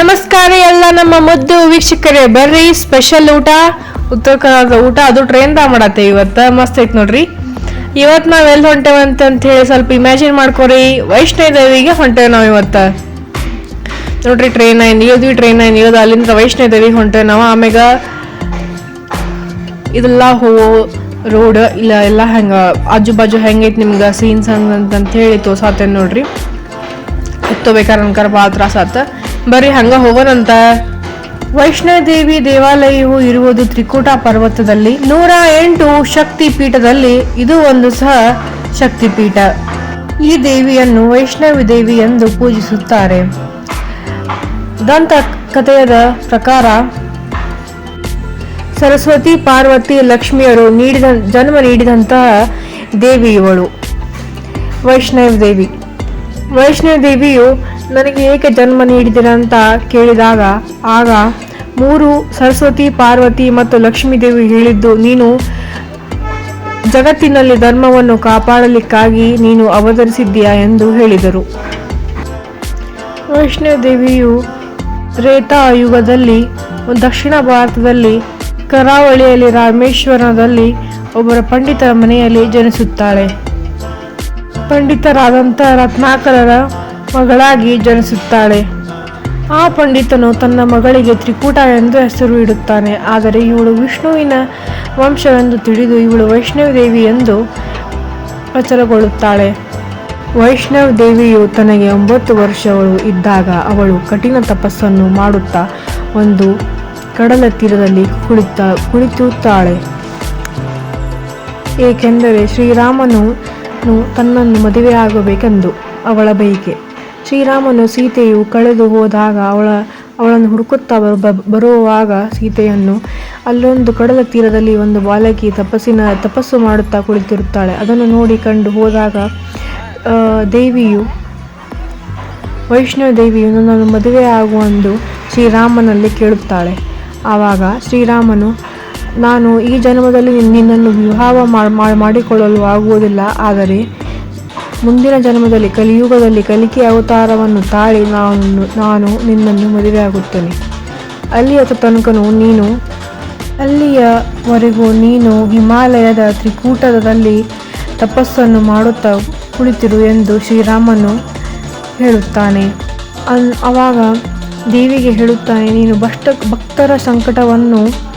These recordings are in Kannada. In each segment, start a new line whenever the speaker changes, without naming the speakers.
ನಮಸ್ಕಾರ ಎಲ್ಲ ನಮ್ಮ ಮುದ್ದು ವೀಕ್ಷಕರೇ, ಬರ್ರಿ ಸ್ಪೆಷಲ್ ಊಟ. ಉತ್ತರ ಕನ್ನಡದ ಊಟ, ಅದು ಟ್ರೈನ್ ಮಾಡತ್ತೆ ಇವತ್ತು. ಮಸ್ತ್ ಐತೆ ನೋಡ್ರಿ. ಇವತ್ತು ನಾವು ಎಲ್ಲಿ ಹೊಂಟೇವಂತ ಹೇಳಿ ಸ್ವಲ್ಪ ಇಮ್ಯಾಜಿನ್ ಮಾಡ್ಕೊರಿ. ವೈಷ್ಣವ ದೇವಿಗೆ ಹೊಂಟೇವ್ ನಾವ್ ಇವತ್ತ. ನೋಡ್ರಿ ಟ್ರೈನ್ ಇಳಿದ್ವಿ ಟ್ರೈನ್ ಇಳಿದ ಅಲ್ಲಿಂದ ವೈಷ್ಣವ ದೇವಿಗೆ ಹೊಂಟೇವ್ ನಾವು. ಆಮ್ಯಾಗ ಇದೆಲ್ಲ ಹೂವು ರೋಡ್, ಇಲ್ಲ ಎಲ್ಲ ಹೆಂಗೆ, ಆಜು ಬಾಜು ಹೆಂಗೈತೆ ನಿಮ್ಗೆ ಸೀನ್ಸ್ ಅಂತ ಹೇಳಿ ತೋರ್ಸಾತೇನೆ ನೋಡ್ರಿ. ಹತ್ತೋಬೇಕಾರೆ ಅನ್ಕರ ಭಾಳ ತ್ರಾಸ ಆತ. ಬರ್ರಿ ಹಂಗ ಹೋಗೋಣಂತ ವೈಷ್ಣೋದೇವಿ ದೇವಾಲಯವು ಇರುವುದು ತ್ರಿಕೂಟ ಪರ್ವತದಲ್ಲಿ. ನೂರ ಎಂಟು ಶಕ್ತಿ ಪೀಠದಲ್ಲಿ ಇದು ಒಂದು ಸಹ ಶಕ್ತಿಪೀಠ. ಈ ದೇವಿಯನ್ನು ವೈಷ್ಣವಿ ದೇವಿ ಎಂದು ಪೂಜಿಸುತ್ತಾರೆ. ದಂತ ಕಥೆಯದ ಪ್ರಕಾರ, ಸರಸ್ವತಿ ಪಾರ್ವತಿ ಲಕ್ಷ್ಮಿಯರು ನೀಡಿದ, ಜನ್ಮ ನೀಡಿದಂತಹ ದೇವಿ ಇವಳು. ವೈಷ್ಣವ ದೇವಿ. ವೈಷ್ಣವ ದೇವಿಯು ನನಗೆ ಏಕೆ ಜನ್ಮ ನೀಡಿದಿರ ಅಂತ ಕೇಳಿದಾಗ, ಆಗ ಮೂರು ಸರಸ್ವತಿ, ಪಾರ್ವತಿ ಮತ್ತು ಲಕ್ಷ್ಮೀದೇವಿ ಹೇಳಿದ್ದು, ನೀನು ಜಗತ್ತಿನಲ್ಲಿ ಧರ್ಮವನ್ನು ಕಾಪಾಡಲಿಕ್ಕಾಗಿ ನೀನು ಅವತರಿಸಿದ್ದೀಯಾ ಎಂದು ಹೇಳಿದರು. ವೈಷ್ಣೋದೇವಿಯು ತ್ರೇತಾ ಯುಗದಲ್ಲಿ, ದಕ್ಷಿಣ ಭಾರತದಲ್ಲಿ, ಕರಾವಳಿಯಲ್ಲಿ ರಾಮೇಶ್ವರದಲ್ಲಿ ಒಬ್ಬರ ಪಂಡಿತರ ಮನೆಯಲ್ಲಿ ಜನಿಸುತ್ತಾಳೆ. ಪಂಡಿತರಾದಂಥ ರತ್ನಾಕರರ ಮಗಳಾಗಿ ಜನಿಸುತ್ತಾಳೆ. ಆ ಪಂಡಿತನು ತನ್ನ ಮಗಳಿಗೆ ತ್ರಿಕೂಟ ಎಂದು ಹೆಸರು ಇಡುತ್ತಾನೆ. ಆದರೆ ಇವಳು ವಿಷ್ಣುವಿನ ವಂಶವೆಂದು ತಿಳಿದು ಇವಳು ವೈಷ್ಣವ ದೇವಿ ಎಂದು ಪ್ರಚಲಗೊಳ್ಳುತ್ತಾಳೆ ವೈಷ್ಣವ ದೇವಿಯು ತನಗೆ ಒಂಬತ್ತು ವರ್ಷಗಳು ಇದ್ದಾಗ ಅವಳು ಕಠಿಣ ತಪಸ್ಸನ್ನು ಮಾಡುತ್ತಾ ಒಂದು ಕಡಲ ತೀರದಲ್ಲಿ ಕುಳಿತ ಕುಳಿತುತ್ತಾಳೆ. ಏಕೆಂದರೆ ಶ್ರೀರಾಮನು ತನ್ನನ್ನು ಮದುವೆಯಾಗಬೇಕೆಂದು ಅವಳ ಬಯಕೆ. ಶ್ರೀರಾಮನು ಸೀತೆಯು ಕಳೆದು ಹೋದಾಗ ಅವಳ, ಅವಳನ್ನು ಹುಡುಕುತ್ತಾ ಬ- ಬರುವಾಗ ಸೀತೆಯನ್ನು ಅಲ್ಲೊಂದು ಕಡಲ ತೀರದಲ್ಲಿ ಒಂದು ಬಾಲಕಿ ತಪಸ್ಸಿನ, ತಪಸ್ಸು ಮಾಡುತ್ತಾ ಕುಳಿತಿರುತ್ತಾಳೆ. ಅದನ್ನು ನೋಡಿ ಕಂಡು ಹೋದಾಗ ದೇವಿಯು, ವೈಷ್ಣವ ದೇವಿಯು ನನ್ನನ್ನು ಮದುವೆ ಆಗುವಂದು ಶ್ರೀರಾಮನಲ್ಲಿ ಕೇಳುತ್ತಾಳೆ. ಆವಾಗ ಶ್ರೀರಾಮನು, ನಾನು ಈ ಜನ್ಮದಲ್ಲಿ ನಿನ್ನನ್ನು ವಿವಾಹ ಮಾಡಿಕೊಳ್ಳಲು ಆಗುವುದಿಲ್ಲ, ಆದರೆ ಮುಂದಿನ ಜನ್ಮದಲ್ಲಿ, ಕಲಿಯುಗದಲ್ಲಿ ಕಲಿಕೆ ಅವತಾರವನ್ನು ತಾಳಿ ನಾನು ನಾನು ನಿನ್ನನ್ನು ಮದುವೆಯಾಗುತ್ತೇನೆ. ಅಲ್ಲಿಯ ತನಕನು ನೀನು, ಅಲ್ಲಿಯವರೆಗೂ ನೀನು ಹಿಮಾಲಯದ ತ್ರಿಕೂಟದಲ್ಲಿ ತಪಸ್ಸನ್ನು ಮಾಡುತ್ತಾ ಕುಳಿತಿರು ಎಂದು ಶ್ರೀರಾಮನು ಹೇಳುತ್ತಾನೆ. ಅನ್, ಅವಾಗ ದೇವಿಗೆ ಹೇಳುತ್ತಾನೆ, ನೀನು ಭಕ್ತ ಭಕ್ತರ ಸಂಕಟವನ್ನು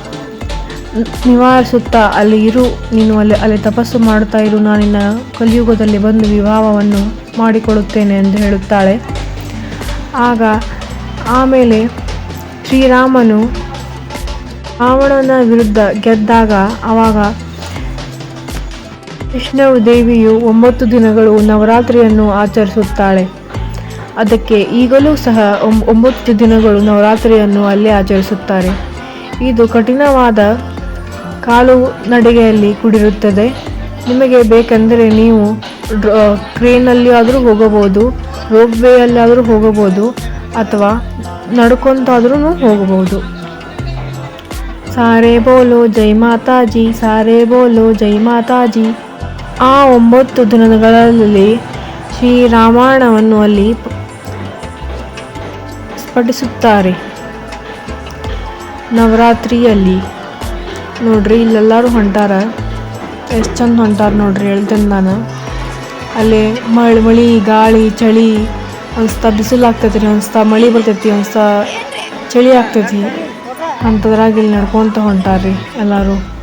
ನಿವಾರಿಸುತ್ತಾ ಅಲ್ಲಿ ಇರು. ನೀನು ಅಲ್ಲಿ ಅಲ್ಲಿ ತಪಸ್ಸು ಮಾಡುತ್ತಾ ಇರು. ನಾನಿನ್ನ ನಿನ್ನ ಕಲಿಯುಗದಲ್ಲಿ ಬಂದು ವಿವಾಹವನ್ನು ಮಾಡಿಕೊಡುತ್ತೇನೆ ಎಂದು ಹೇಳುತ್ತಾಳೆ. ಆಗ ಆಮೇಲೆ ಶ್ರೀರಾಮನು ರಾವಣನ ವಿರುದ್ಧ ಗೆದ್ದಾಗ ಆವಾಗ ವಿಷ್ಣು ದೇವಿಯು ಒಂಬತ್ತು ದಿನಗಳು ನವರಾತ್ರಿಯನ್ನು ಆಚರಿಸುತ್ತಾಳೆ. ಅದಕ್ಕೆ ಈಗಲೂ ಸಹ ಒಂಬ- ಒಂಬತ್ತು ದಿನಗಳು ನವರಾತ್ರಿಯನ್ನು ಅಲ್ಲಿ ಆಚರಿಸುತ್ತಾರೆ. ಇದು ಕಠಿಣವಾದ ಕಾಲು ನಡಿಗೆಯಲ್ಲಿ ಕೂಡಿರುತ್ತದೆ. ನಿಮಗೆ ಬೇಕೆಂದರೆ ನೀವು ಟ್ರೈನಲ್ಲಿ ಆದರೂ ಹೋಗಬಹುದು, ರೋಪ್ವೇಯಲ್ಲಾದರೂ ಹೋಗಬಹುದು, ಅಥವಾ ನಡ್ಕೊಂತಾದ್ರೂ ಹೋಗಬಹುದು. ಸಾರೇ ಬೋಲೋ, ಜೈ ಮಾತಾಜಿ, ಸಾರೇ ಬೋಲೋ, ಜೈ ಮಾತಾಜಿ. ಆ ಒಂಬತ್ತು ದಿನಗಳಲ್ಲಿ ಶ್ರೀರಾಮಾಯಣವನ್ನು ಅಲ್ಲಿ ಸ್ಫಟಿಸುತ್ತಾರೆ. ನವರಾತ್ರಿಯಲ್ಲಿ ನೋಡ್ರಿ, ಇಲ್ಲೆಲ್ಲರೂ ಹೊಂಟಾರ. ಎಷ್ಟು ಚಂದ ಹೊಂಟಾರ ನೋಡ್ರಿ ಹೇಳ್ತೇನೆ ನಾನು ಅಲ್ಲಿ ಮಳೆ ಮಳೆ, ಗಾಳಿ, ಚಳಿ ಅನ್ಸ್ತಾ ಬಿಸಿಲು ಆಗ್ತೈತಿ ರೀ ಅನ್ಸ್ತಾ ಮಳೆ ಬರ್ತೈತಿ ಅನ್ಸ್ತಾ ಚಳಿ ಆಗ್ತೈತಿ. ಅಂಥದ್ರಾಗ ಇಲ್ಲಿ ನಡ್ಕೊತ ಹೊಂಟಾರ್ರಿ ಎಲ್ಲರೂ.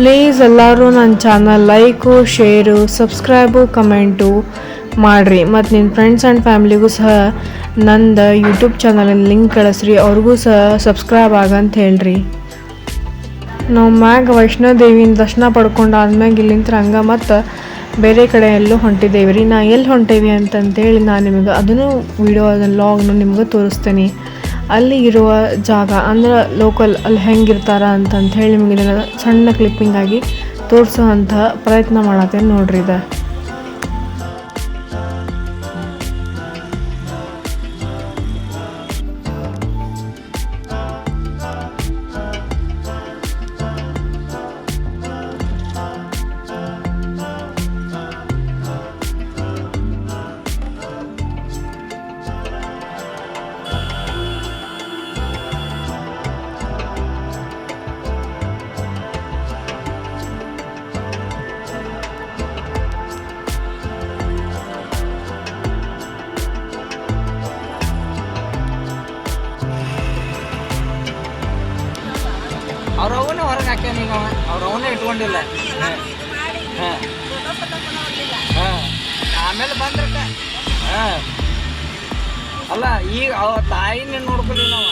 ಪ್ಲೀಸ್ ಎಲ್ಲರೂ ನನ್ನ channel like share subscribe comment ಮಾಡಿರಿ. ಮತ್ತು ನಿನ್ನ ಫ್ರೆಂಡ್ಸ್ ಆ್ಯಂಡ್ ಫ್ಯಾಮ್ಲಿಗೂ ಸಹ ನಂದು ಯೂಟ್ಯೂಬ್ ಚಾನಲಿನ ಲಿಂಕ್ ಕಳಿಸ್ರಿ. ಅವ್ರಿಗೂ ಸಹ ಸಬ್ಸ್ಕ್ರೈಬ್ ಆಗಂತ ಹೇಳ್ರಿ. ನಾವು ಮ್ಯಾಗ ವೈಷ್ಣೋದೇವಿನ ದರ್ಶನ ಪಡ್ಕೊಂಡು ಆದ್ಮ್ಯಾಗ ಇಲ್ಲಿಂದ ಹಂಗ ಮತ್ತು ಬೇರೆ ಕಡೆ ಎಲ್ಲೂ ಹೊಂಟಿದ್ದೇವೆ ರೀ ನಾ ಎಲ್ಲಿ ಹೊಂಟೇವಿ ಅಂತಂತೇಳಿ ನಾನು ನಿಮಗೆ ಅದನ್ನು ವಿಡಿಯೋ ಅದನ್ನು ಲಾಗ್ನು ನಿಮ್ಗೆ ತೋರಿಸ್ತೇನೆ. ಅಲ್ಲಿ ಇರುವ ಜಾಗ ಅಂದ್ರೆ ಲೋಕಲ್ ಅಲ್ಲಿ ಹೆಂಗಿರ್ತಾರ ಅಂತಂತ ಹೇಳಿ ನಿಮಗೆ ಸಣ್ಣ ಕ್ಲಿಪ್ಪಿಂಗ್ ಆಗಿ ತೋರಿಸೋವಂಥ ಪ್ರಯತ್ನ ಮಾಡತ್ತೇನೆ ನೋಡ್ರಿ ಇದು.
ಹೊರಗೆ ಹಾಕ್ಯಾನ ಈಗ ಅವ ಅವ್ರ ಅವನೇ ಇಟ್ಕೊಂಡಿಲ್ಲ. ಹಾಂ. ಹಾಂ. ಆಮೇಲೆ ಬಂದ್ರಕ್ಕ. ಹಾಂ. ಅಲ್ಲ, ಈಗ ಅವ ತಾಯಿನೇ ನೋಡ್ಕೊಳ್ಳಿ ಅವ